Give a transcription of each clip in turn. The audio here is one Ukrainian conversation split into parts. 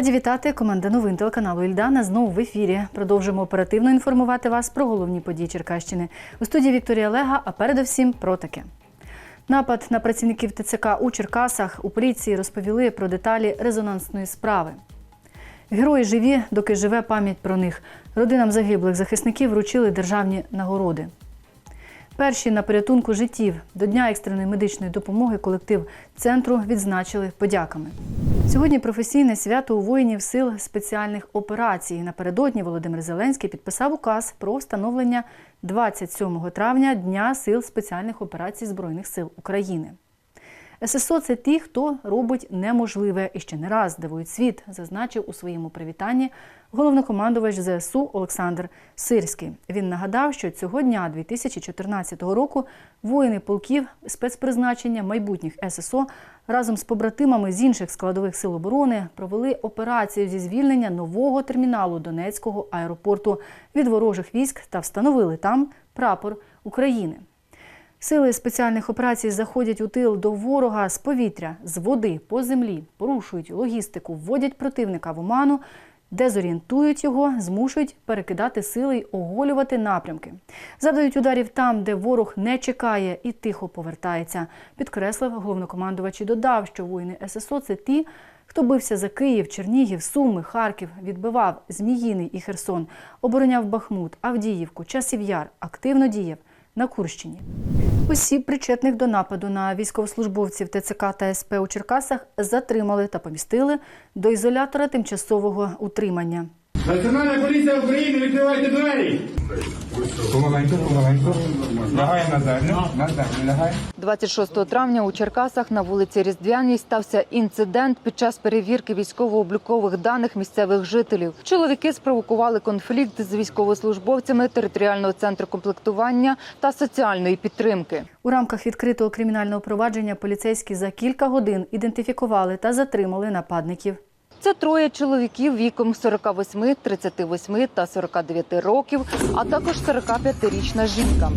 Раді вітати команда новин телеканалу Ільдана знову в ефірі. Продовжимо оперативно інформувати вас про головні події Черкащини. У студії Вікторія Лега, а передусім про таке. Напад на працівників ТЦК у Черкасах у поліції розповіли про деталі резонансної справи. Герої живі, доки живе пам'ять про них. Родинам загиблих захисників вручили державні нагороди. Перші на порятунку життів до Дня екстреної медичної допомоги колектив центру відзначили подяками. Сьогодні професійне свято у воїнів сил спеціальних операцій. Напередодні Володимир Зеленський підписав указ про встановлення 27 травня Дня сил спеціальних операцій Збройних сил України. ССО це ті, хто робить неможливе і ще не раз дивують світ, зазначив у своєму привітанні головнокомандувач ЗСУ Олександр Сирський. Він нагадав, що цього дня, 2014 року, воїни полків спецпризначення майбутніх ССО разом з побратимами з інших складових сил оборони провели операцію зі звільнення нового терміналу Донецького аеропорту від ворожих військ та встановили там прапор України. Сили спеціальних операцій заходять у тил до ворога з повітря, з води, по землі, порушують логістику, вводять противника в оману, дезорієнтують його, змушують перекидати сили й оголювати напрямки. Завдають ударів там, де ворог не чекає і тихо повертається. Підкреслив головнокомандувач і додав, що воїни ССО це ті, хто бився за Київ, Чернігів, Суми, Харків, відбивав Зміїний і Херсон, обороняв Бахмут, Авдіївку, Часів Яр, активно діяв на Курщині. Осіб, причетних до нападу на військовослужбовців ТЦК та СП у Черкасах, затримали та помістили до ізолятора тимчасового утримання. Національна поліція України, відкривайте двері! Помаленьку, помаленьку. Лягай на землю, на землю лягай. 26 травня у Черкасах на вулиці Різдвяній стався інцидент під час перевірки військово-облікових даних місцевих жителів. Чоловіки спровокували конфлікт з військовослужбовцями територіального центру комплектування та соціальної підтримки. У рамках відкритого кримінального провадження поліцейські за кілька годин ідентифікували та затримали нападників. Це троє чоловіків віком 48, 38 та 49 років, а також 45-річна жінка.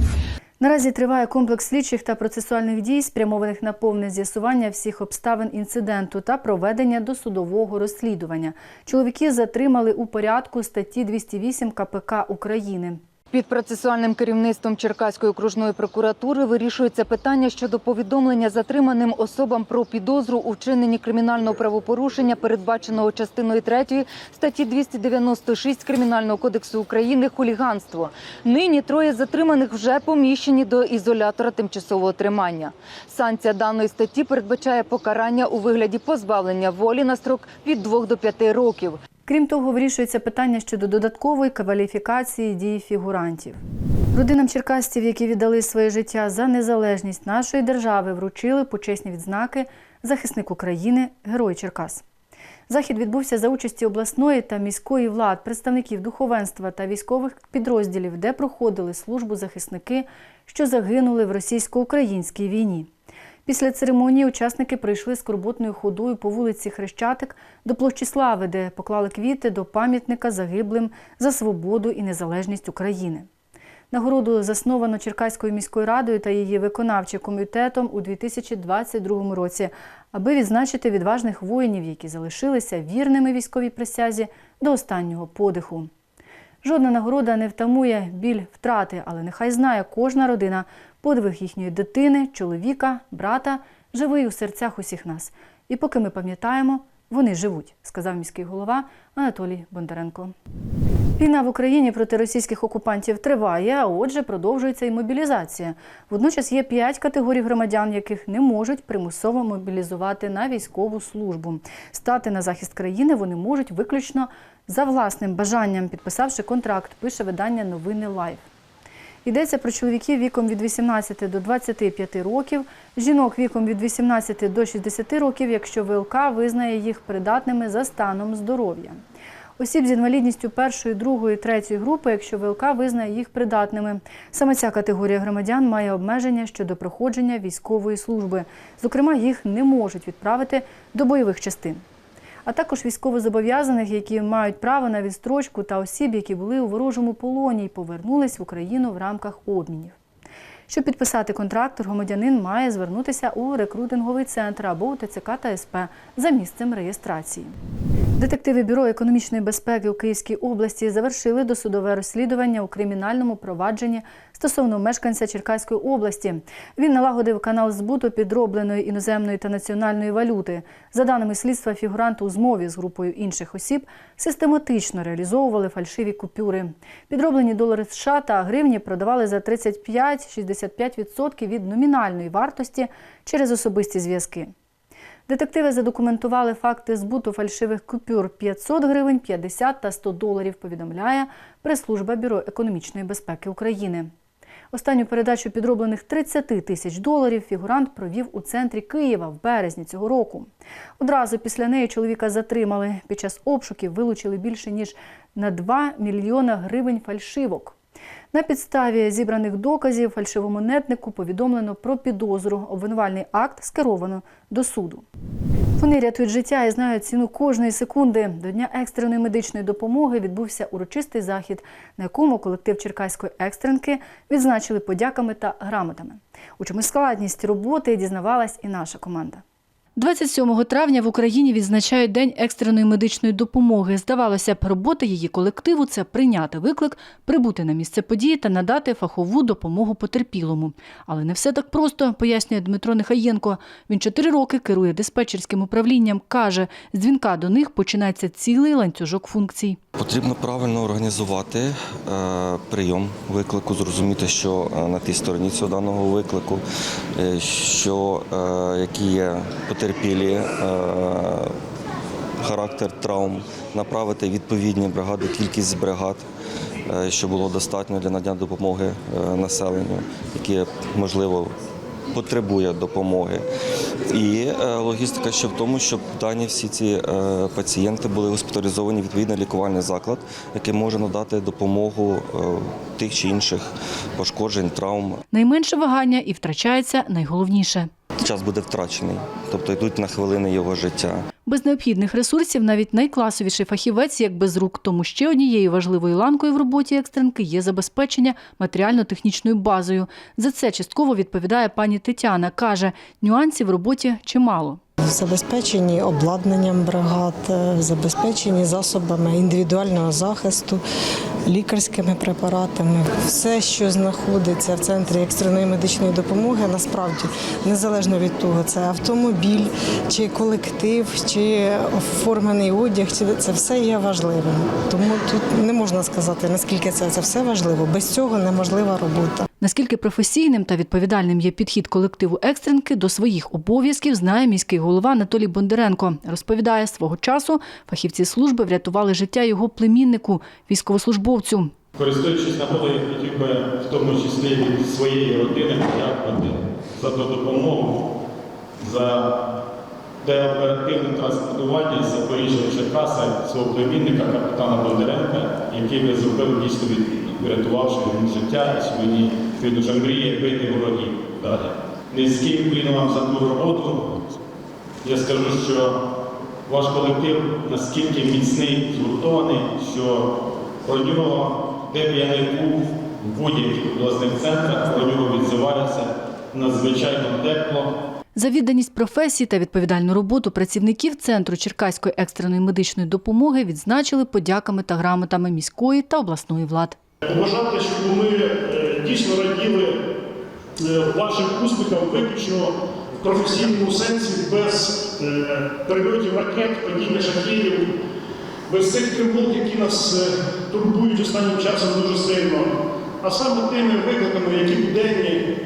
Наразі триває комплекс слідчих та процесуальних дій, спрямованих на повне з'ясування всіх обставин інциденту та проведення досудового розслідування. Чоловіки затримали у порядку статті 208 КПК України. Під процесуальним керівництвом Черкаської окружної прокуратури вирішується питання щодо повідомлення затриманим особам про підозру у вчиненні кримінального правопорушення, передбаченого частиною 3 статті 296 Кримінального кодексу України хуліганство. Нині троє затриманих вже поміщені до ізолятора тимчасового тримання. Санкція даної статті передбачає покарання у вигляді позбавлення волі на строк від 2 до 5 років. Крім того, вирішується питання щодо додаткової кваліфікації дій фігурантів. Родинам черкасців, які віддали своє життя за незалежність нашої держави, вручили почесні відзнаки захисник України, герой Черкас. Захід відбувся за участі обласної та міської влад, представників духовенства та військових підрозділів, де проходили службу захисники, що загинули в російсько-українській війні. Після церемонії учасники прийшли скорботною ходою по вулиці Хрещатик до площі Слави, де поклали квіти до пам'ятника загиблим за свободу і незалежність України. Нагороду засновано Черкаською міською радою та її виконавчим комітетом у 2022 році, аби відзначити відважних воїнів, які залишилися вірними військовій присязі до останнього подиху. Жодна нагорода не втамує біль втрати, але нехай знає кожна родина подвиг їхньої дитини, чоловіка, брата, живий у серцях усіх нас. І поки ми пам'ятаємо, вони живуть, сказав міський голова Анатолій Бондаренко. Війна в Україні проти російських окупантів триває, а отже, продовжується і мобілізація. Водночас є п'ять категорій громадян, яких не можуть примусово мобілізувати на військову службу. Стати на захист країни вони можуть виключно за власним бажанням, підписавши контракт, пише видання Новини Лайф. Йдеться про чоловіків віком від 18 до 25 років, жінок віком від 18 до 60 років, якщо ВЛК визнає їх придатними за станом здоров'я. Осіб з інвалідністю першої, другої, третьої групи, якщо ВЛК визнає їх придатними. Саме ця категорія громадян має обмеження щодо проходження військової служби. Зокрема, їх не можуть відправити до бойових частин. А також військовозобов'язаних, які мають право на відстрочку, та осіб, які були у ворожому полоні і повернулись в Україну в рамках обмінів. Щоб підписати контракт, громадянин має звернутися у рекрутинговий центр або у ТЦК та СП за місцем реєстрації. Детективи Бюро економічної безпеки у Київській області завершили досудове розслідування у кримінальному провадженні стосовно мешканця Черкаської області. Він налагодив канал збуту підробленої іноземної та національної валюти. За даними слідства, фігурант у змові з групою інших осіб систематично реалізовували фальшиві купюри. Підроблені долари США та гривні продавали за 35-65% від номінальної вартості через особисті зв'язки. Детективи задокументували факти збуту фальшивих купюр 500 гривень, 50 та 100 доларів, повідомляє прес-служба Бюро економічної безпеки України. Останню передачу підроблених 30 тисяч доларів фігурант провів у центрі Києва в березні цього року. Одразу після неї чоловіка затримали. Під час обшуків вилучили більше ніж на 2 мільйона гривень фальшивок. На підставі зібраних доказів фальшивомонетнику повідомлено про підозру. Обвинувальний акт скеровано до суду. Вони рятують життя і знають ціну кожної секунди. До Дня екстреної медичної допомоги відбувся урочистий захід, на якому колектив Черкаської екстренки відзначили подяками та грамотами. У чому складність роботи дізнавалась і наша команда. 27 травня в Україні відзначають День екстреної медичної допомоги. Здавалося б, робота її колективу це прийняти виклик, прибути на місце події та надати фахову допомогу потерпілому. Але не все так просто, пояснює Дмитро Нехаєнко. Він чотири роки керує диспетчерським управлінням. каже, з дзвінка до них починається цілий ланцюжок функцій. Потрібно правильно організувати е, прийом виклику, зрозуміти, що е, на тій стороні цього даного виклику, е, що які є потерпілі, е, характер травм, направити відповідні бригади, кількість бригад, е, що було достатньо для надання допомоги е, населенню, яке можливо потребує допомоги. І логістика ще в тому, щоб дані всі ці пацієнти були госпіталізовані в відповідний лікувальний заклад, який може надати допомогу тих чи інших пошкоджень, травм. Найменше вагання і втрачається найголовніше. Час буде втрачений, тобто йдуть на хвилини його життя. Без необхідних ресурсів навіть найкласовіший фахівець як без рук. Тому ще однією важливою ланкою в роботі екстренки є забезпечення матеріально-технічною базою. За це частково відповідає пані Тетяна. Каже, нюансів в роботі чимало. Забезпечені обладнанням бригад, е, забезпечені засобами індивідуального захисту, лікарськими препаратами. Все, що знаходиться в центрі екстреної медичної допомоги, насправді незалежно від того, це автомобіль, чи колектив, чи оформлений одяг, це все є важливим. Тому тут не можна сказати наскільки це, це все важливо. Без цього неможлива робота. Наскільки професійним та відповідальним є підхід колективу екстренки до своїх обов'язків, знає міський голова Анатолій Бондаренко. Розповідає, свого часу фахівці служби врятували життя його племіннику, військовослужбовцю. Користуючись нагодою, хотів би в тому числі від своєї родини подякувати за ту допомогу, за те оперативне транспортування з Запоріжжя в Черкаси свого племінника капітана Бондаренка, який би зробив дійсно відмінно, врятувавши йому життя і сьогодні уже мріє бити ворогів далі. Низький уклін вам за ту роботу. Я скажу, що ваш колектив наскільки міцний, згуртований, що про нього, де б я не був, в будь-яких обласних центрах, про нього відзиваються надзвичайно тепло. За відданість професії та відповідальну роботу працівників центру Черкаської екстреної медичної допомоги відзначили подяками та грамотами міської та обласної влад. Побажати, щоб ми е, дійсно раділи е, вашим успіхам виключно в професійному сенсі, без е, перельотів ракет, падіння шахідів, без цих тривог, які нас е, турбують останнім часом дуже сильно, а саме тими викликами, які буденні,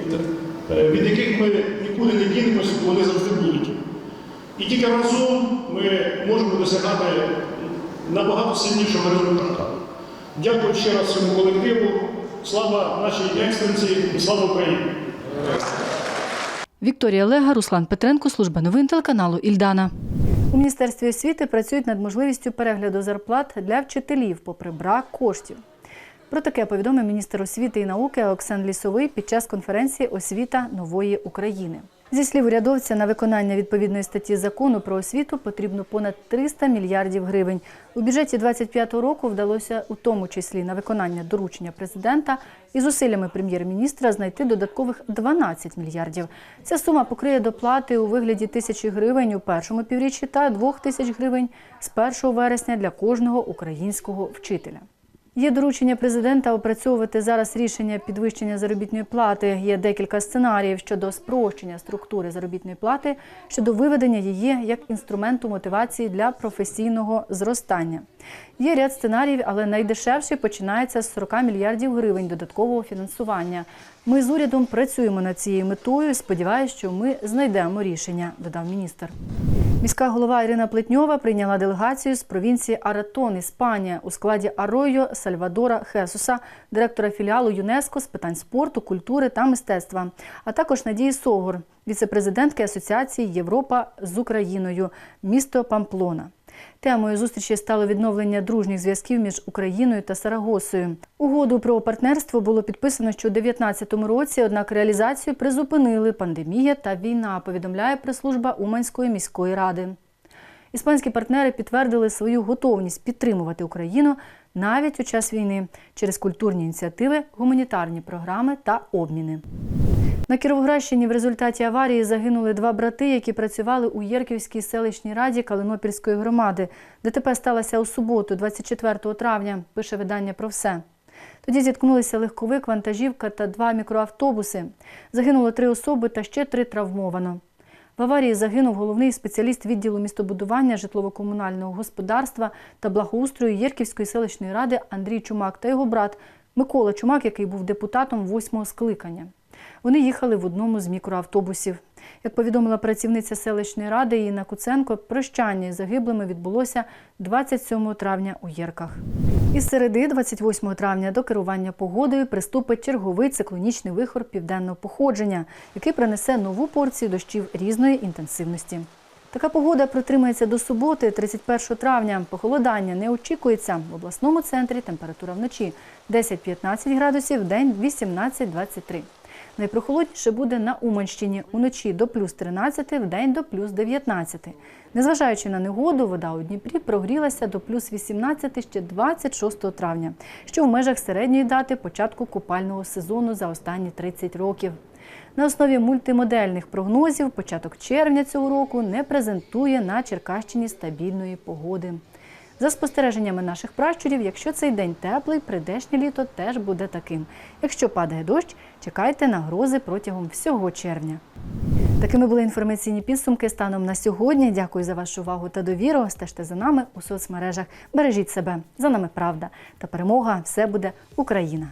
від яких ми нікуди не дінемося, вони завжди будуть. І тільки разом ми можемо досягати набагато сильнішого результату. Дякую ще раз цьому колективу. Слава нашій екстренці і слава Україні! Вікторія Лега, Руслан Петренко, служба новин телеканалу Ільдана. У міністерстві освіти працюють над можливістю перегляду зарплат для вчителів, попри брак коштів. Про таке повідомив міністр освіти і науки Олександр Лісовий під час конференції Освіта нової України. Зі слів урядовця, на виконання відповідної статті закону про освіту потрібно понад 300 мільярдів гривень. У бюджеті 2025 року вдалося у тому числі на виконання доручення президента і зусиллями прем'єр-міністра знайти додаткових 12 мільярдів. Ця сума покриє доплати у вигляді тисячі гривень у першому півріччі та двох тисяч гривень з 1 вересня для кожного українського вчителя. Є доручення президента опрацьовувати зараз рішення підвищення заробітної плати. Є декілька сценаріїв щодо спрощення структури заробітної плати, щодо виведення її як інструменту мотивації для професійного зростання. Є ряд сценаріїв, але найдешевший починається з 40 мільярдів гривень додаткового фінансування. Ми з урядом працюємо над цією метою. Сподіваюся, що ми знайдемо рішення, додав міністр. Міська голова Ірина Плетньова прийняла делегацію з провінції Аратон, Іспанія, у складі Аройо Сальвадора Хесуса, директора філіалу ЮНЕСКО з питань спорту, культури та мистецтва, а також Надії Согор, віцепрезидентки Асоціації Європа з Україною, місто Памплона. Темою зустрічі стало відновлення дружніх зв'язків між Україною та Сарагосою. Угоду про партнерство було підписано ще у 2019 році, однак реалізацію призупинили пандемія та війна, повідомляє прес-служба Уманської міської ради. Іспанські партнери підтвердили свою готовність підтримувати Україну навіть у час війни через культурні ініціативи, гуманітарні програми та обміни. На Кіровоградщині в результаті аварії загинули два брати, які працювали у Єрківській селищній раді Калинопільської громади. ДТП сталося у суботу, 24 травня, пише видання про все. Тоді зіткнулися легковик, вантажівка та два мікроавтобуси. Загинуло три особи та ще три травмовано. В аварії загинув головний спеціаліст відділу містобудування, житлово-комунального господарства та благоустрою Єрківської селищної ради Андрій Чумак та його брат Микола Чумак, який був депутатом восьмого скликання. Вони їхали в одному з мікроавтобусів. Як повідомила працівниця селищної ради Інна Куценко, прощання із загиблими відбулося 27 травня у Єрках. Із середи, 28 травня, до керування погодою приступить черговий циклонічний вихор південного походження, який принесе нову порцію дощів різної інтенсивності. Така погода протримається до суботи, 31 травня. Похолодання не очікується. В обласному центрі температура вночі 10-15 градусів, день 18-23. Найпрохолодніше буде на Уманщині уночі до плюс 13, в день до плюс 19. Незважаючи на негоду, вода у Дніпрі прогрілася до плюс 18 ще 26 травня, що в межах середньої дати початку купального сезону за останні 30 років. На основі мультимодельних прогнозів початок червня цього року не презентує на Черкащині стабільної погоди. За спостереженнями наших пращурів, якщо цей день теплий, прийдешнє літо теж буде таким. Якщо падає дощ, чекайте на грози протягом всього червня. Такими були інформаційні підсумки станом на сьогодні. Дякую за вашу увагу та довіру. Стежте за нами у соцмережах. Бережіть себе. За нами правда та перемога. Все буде Україна.